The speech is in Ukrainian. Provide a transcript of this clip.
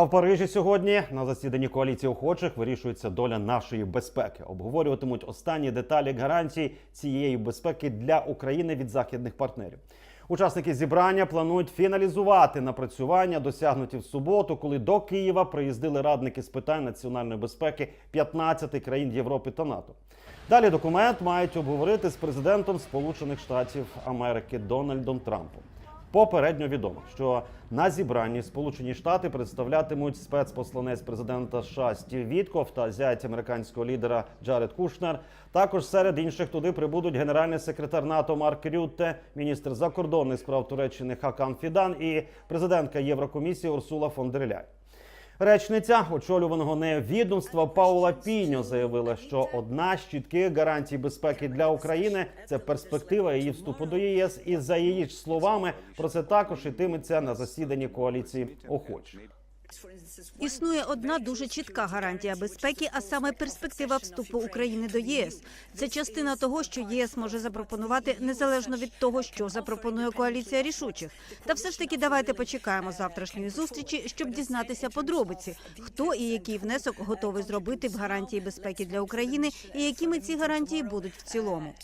А в Парижі сьогодні на засіданні коаліції охочих вирішується доля нашої безпеки. Обговорюватимуть останні деталі гарантій цієї безпеки для України від західних партнерів. Учасники зібрання планують фіналізувати напрацювання, досягнуті в суботу, коли до Києва приїздили радники з питань національної безпеки 15 країн Європи та НАТО. Далі документ мають обговорити з президентом Сполучених Штатів Америки Дональдом Трампом. Попередньо відомо, що на зібранні Сполучені Штати представлятимуть спецпосланець президента США Стів Вітков та зять американського лідера Джаред Кушнер. Також серед інших туди прибудуть генеральний секретар НАТО Марк Рютте, міністр закордонних справ Туреччини Хакан Фідан і президентка Єврокомісії Урсула фон дер Ляйн. Речниця очолюваного нею відомства Паула Піньо заявила, що одна з чітких гарантій безпеки для України це перспектива її вступу до ЄС. І за її ж словами про це також ітиметься на засіданні коаліції охочих. Існує одна дуже чітка гарантія безпеки, а саме перспектива вступу України до ЄС. Це частина того, що єС може запропонувати незалежно від того, що запропонує коаліція рішучих. Та все ж таки давайте почекаємо завтрашньої зустрічі, щоб дізнатися подробиці, хто і який внесок готовий зробити в гарантії безпеки для України, і якими ці гарантії будуть в цілому.